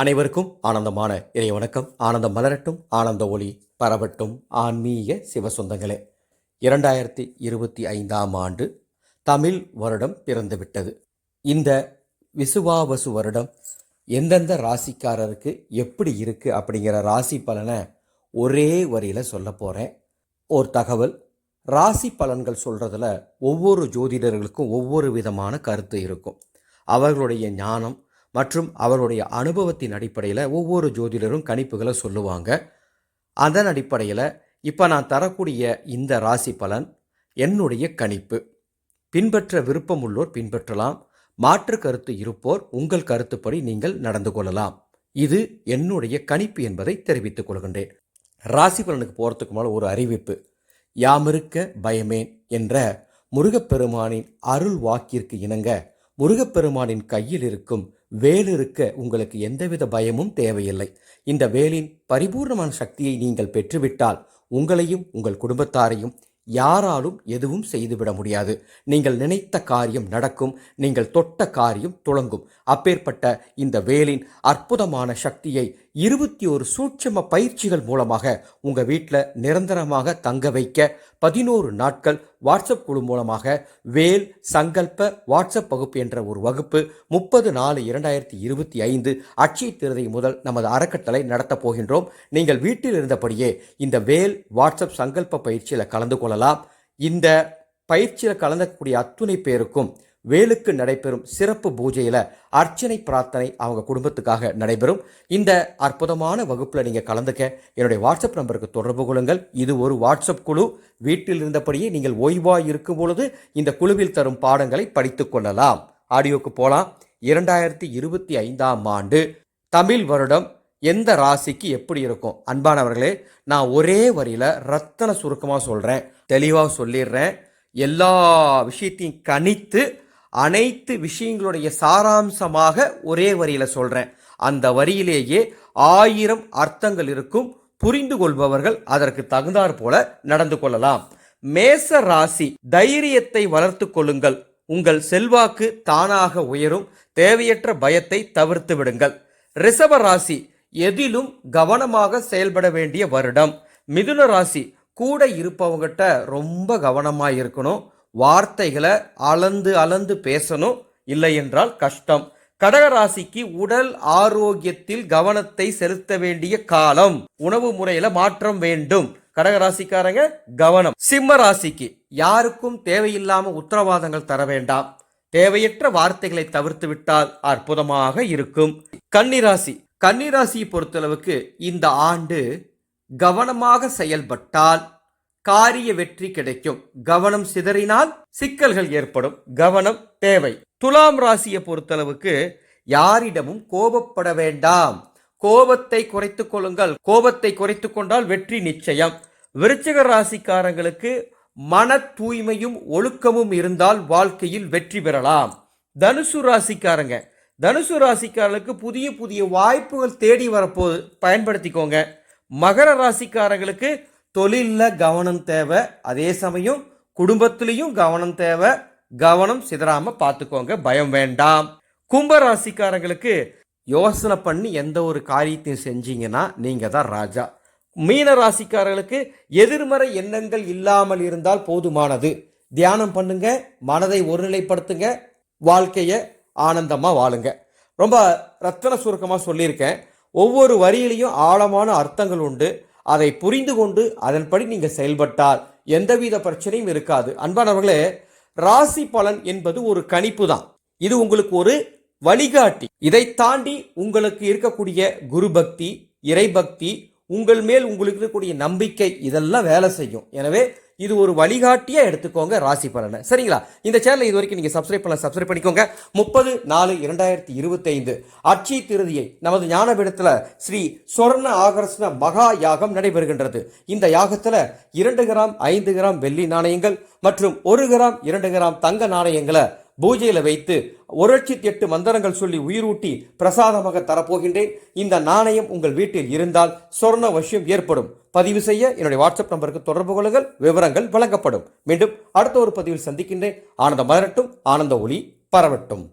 அனைவருக்கும் ஆனந்தமான இறை வணக்கம். ஆனந்தம் மலரட்டும் ஆனந்த ஒளி பரவட்டும். ஆன்மீக சிவசொந்தங்களே இரண்டாயிரத்தி இருபத்தி ஐந்தாம் ஆண்டு தமிழ் வருடம் பிறந்துவிட்டது. இந்த விசுவாவசு வருடம் எந்தெந்த ராசிக்காரருக்கு எப்படி இருக்கு அப்படிங்கிற ராசி பலனை ஒரே வரியில் சொல்ல போகிறேன் ஒரு தகவல் ராசி பலன்கள் சொல்கிறதுல ஒவ்வொரு ஜோதிடர்களுக்கும் ஒவ்வொரு விதமான கருத்து இருக்கும். அவர்களுடைய ஞானம் மற்றும் அவருடைய அனுபவத்தின் அடிப்படையில் ஒவ்வொரு ஜோதிடரும் கணிப்புகளை சொல்லுவாங்க. அதன் அடிப்படையில் இப்போ நான் தரக்கூடிய இந்த ராசி பலன் என்னுடைய கணிப்பு. பின்பற்ற விருப்பம் உள்ளோர் பின்பற்றலாம். மாற்று கருத்து இருப்போர் உங்கள் கருத்துப்படி நீங்கள் நடந்து கொள்ளலாம். இது என்னுடைய கணிப்பு என்பதை தெரிவித்துக் கொள்கின்றேன். ராசி பலனுக்கு போகிறதுக்கு மேலே ஒரு அறிவிப்பு. யாமிருக்க பயமேன் என்ற முருகப்பெருமானின் அருள் வாக்கிற்கு இணங்க முருகப்பெருமானின் கையில் இருக்கும் வேல் இருக்க உங்களுக்கு எந்தவித பயமும் தேவையில்லை. இந்த வேலின் பரிபூர்ணமான சக்தியை நீங்கள் பெற்றுவிட்டால் உங்களையும் உங்கள் குடும்பத்தாரையும் யாராலும் எதுவும் செய்துவிட முடியாது. நீங்கள் நினைத்த காரியம் நடக்கும். நீங்கள் தொட்ட காரியம் துளங்கும். அப்பேற்பட்ட இந்த வேலின் அற்புதமான சக்தியை இருபத்தி ஒரு சூட்சம பயிற்சிகள் மூலமாக உங்கள் வீட்டில் நிரந்தரமாக தங்க வைக்க பதினோரு நாட்கள் வாட்ஸ்அப் குழு மூலமாக வேல் சங்கல்ப வாட்ஸ்அப் வகுப்பு என்ற ஒரு வகுப்பு முப்பது நாலு இரண்டாயிரத்தி இருபத்தி ஐந்து அட்சய திருதை முதல் நமது அறக்கட்டளை நடத்தப் போகின்றோம். நீங்கள் வீட்டில் இருந்தபடியே இந்த வேல் வாட்ஸ்அப் சங்கல்ப பயிற்சியில் கலந்து கொள்ளலாம். இந்த பயிற்சியில் கலந்தக்கூடிய அத்துணை பேருக்கும் வேலுக்கு நடைபெறும் சிறப்பு பூஜையில் அர்ச்சனை பிரார்த்தனை அவங்க குடும்பத்துக்காக நடைபெறும். இந்த அற்புதமான வகுப்பில் நீங்கள் கலந்துக்க என்னுடைய வாட்ஸ்அப் நம்பருக்கு தொடர்பு கொள்ளுங்கள். இது ஒரு வாட்ஸ்அப் குழு. வீட்டில் இருந்தபடியே நீங்கள் ஓய்வாக இருக்கும் பொழுது இந்த குழுவில் தரும் பாடங்களை படித்து கொள்ளலாம். ஆடியோக்கு போகலாம் இரண்டாயிரத்தி இருபத்தி ஐந்தாம் ஆண்டு தமிழ் வருடம். எந்த ராசிக்கு எப்படி இருக்கும்? அன்பானவர்களே நான் ஒரே வரியில் ரத்தன சுருக்கமாக சொல்கிறேன் தெளிவாக சொல்லிடுறேன். எல்லா விஷயத்தையும் கணித்து அனைத்து விஷயங்களுடைய சாராம்சமாக ஒரே வரியில் சொல்கிறேன் அந்த வரியிலேயே ஆயிரம் அர்த்தங்கள் இருக்கும். புரிந்து கொள்பவர்கள் அதற்கு தகுந்தாற் போல நடந்து கொள்ளலாம். மேச ராசி தைரியத்தை வளர்த்து கொள்ளுங்கள். உங்கள் செல்வாக்கு தானாக உயரும். தேவையற்ற பயத்தை தவிர்த்து விடுங்கள். ரிஷப ராசி எதிலும் கவனமாக செயல்பட வேண்டிய வருடம். மிதுன ராசி கூட இருப்பவங்ககிட்ட ரொம்ப கவனமாக இருக்கணும். வார்த்தைகளை அளந்து அளந்து பேசணும். இல்லை என்றால் கஷ்டம். கடகராசிக்கு உடல் ஆரோக்கியத்தில் கவனத்தை செலுத்த வேண்டிய காலம். உணவு முறையில மாற்றம் வேண்டும். கடகராசிக்காரங்க கவனம். சிம்ம ராசிக்கு யாருக்கும் தேவையில்லாம உத்தரவாதங்கள் தர வேண்டாம். தேவையற்ற வார்த்தைகளை தவிர்த்து விட்டால் அற்புதமாக இருக்கும். கன்னிராசி கன்னிராசியை பொறுத்தளவுக்கு இந்த ஆண்டு கவனமாக செயல்பட்டால் காரிய வெற்றி கிடைக்கும். கவனம் சிதறினால் சிக்கல்கள் ஏற்படும். கவனம் தேவை. துலாம் ராசியை பொறுத்தளவுக்கு யாரிடமும் கோபப்பட வேண்டாம். கோபத்தை குறைத்து கொள்ளுங்கள். கோபத்தை குறைத்து கொண்டால் வெற்றி நிச்சயம். விருச்சிக ராசிக்காரங்களுக்கு மன தூய்மையும் ஒழுக்கமும் இருந்தால் வாழ்க்கையில் வெற்றி பெறலாம். தனுசு ராசிக்காரங்க தனுசு ராசிக்காரர்களுக்கு புதிய புதிய வாய்ப்புகள் தேடி வரப்போது பயன்படுத்திக்கோங்க. மகர ராசிக்காரர்களுக்கு தொழிலில் கவனம் தேவை. அதே சமயம் குடும்பத்திலையும் கவனம் தேவை. கவனம் சிதறாமல் பார்த்துக்கோங்க பயம் வேண்டாம். கும்ப ராசிக்காரங்களுக்கு யோசனை பண்ணி எந்த ஒரு காரியத்தையும் செஞ்சீங்கன்னா நீங்கள் தான் ராஜா. மீன ராசிக்காரர்களுக்கு எதிர்மறை எண்ணங்கள் இல்லாமல் இருந்தால் போதுமானது. தியானம் பண்ணுங்க. மனதை ஒருநிலைப்படுத்துங்க. வாழ்க்கையை ஆனந்தமாக வாழுங்க. ரொம்ப ரத்தன சுருக்கமாக சொல்லியிருக்கேன். ஒவ்வொரு வரியிலையும் ஆழமான அர்த்தங்கள் உண்டு. அதை புரிந்து கொண்டு அதன்படி நீங்கள் செயல்பட்டால் எந்தவித பிரச்சனையும் இருக்காது. அன்பானவர்களே ராசி பலன் என்பது ஒரு கணிப்பு தான். இது உங்களுக்கு ஒரு வழிகாட்டி. இதை தாண்டி உங்களுக்கு இருக்கக்கூடிய குரு பக்தி இறைபக்தி உங்கள் மேல் உங்களுக்கு இருக்கக்கூடிய நம்பிக்கை இதெல்லாம் வேலை செய்யும். எனவே இது ஒரு வழிகாட்டியாக எடுத்துக்கோங்க ராசி பலனை. சரிங்களா? இந்த சேனலை இது வரைக்கும் நீங்கள் சப்ஸ்கிரைப் பண்ண சப்ஸ்கிரைப் பண்ணிக்கோங்க. முப்பது நாலு இரண்டாயிரத்தி இருபத்தைந்து அட்சய திருதியை நமது ஞானபீடத்தில் ஸ்ரீ சொர்ண ஆகர்ஷண மகா யாகம் நடைபெறுகின்றது. இந்த யாகத்தில் இரண்டு கிராம் ஐந்து கிராம் வெள்ளி நாணயங்கள் மற்றும் ஒரு கிராம் இரண்டு கிராம் தங்க நாணயங்களை பூஜையில் வைத்து ஒரு லட்சத்தி எட்டு மந்திரங்கள் சொல்லி உயிரூட்டி பிரசாதமாக தரப்போகின்றேன். இந்த நாணயம் உங்கள் வீட்டில் இருந்தால் சொர்ண வசியம் ஏற்படும். பதிவு செய்ய என்னுடைய வாட்ஸ்அப் நம்பருக்கு தொடர்பு கொள்ளுங்கள். விவரங்கள் வழங்கப்படும். மீண்டும் அடுத்த ஒரு பதிவில் சந்திக்கின்றேன். ஆனந்த மலரட்டும். ஆனந்த ஒளி பரவட்டும்.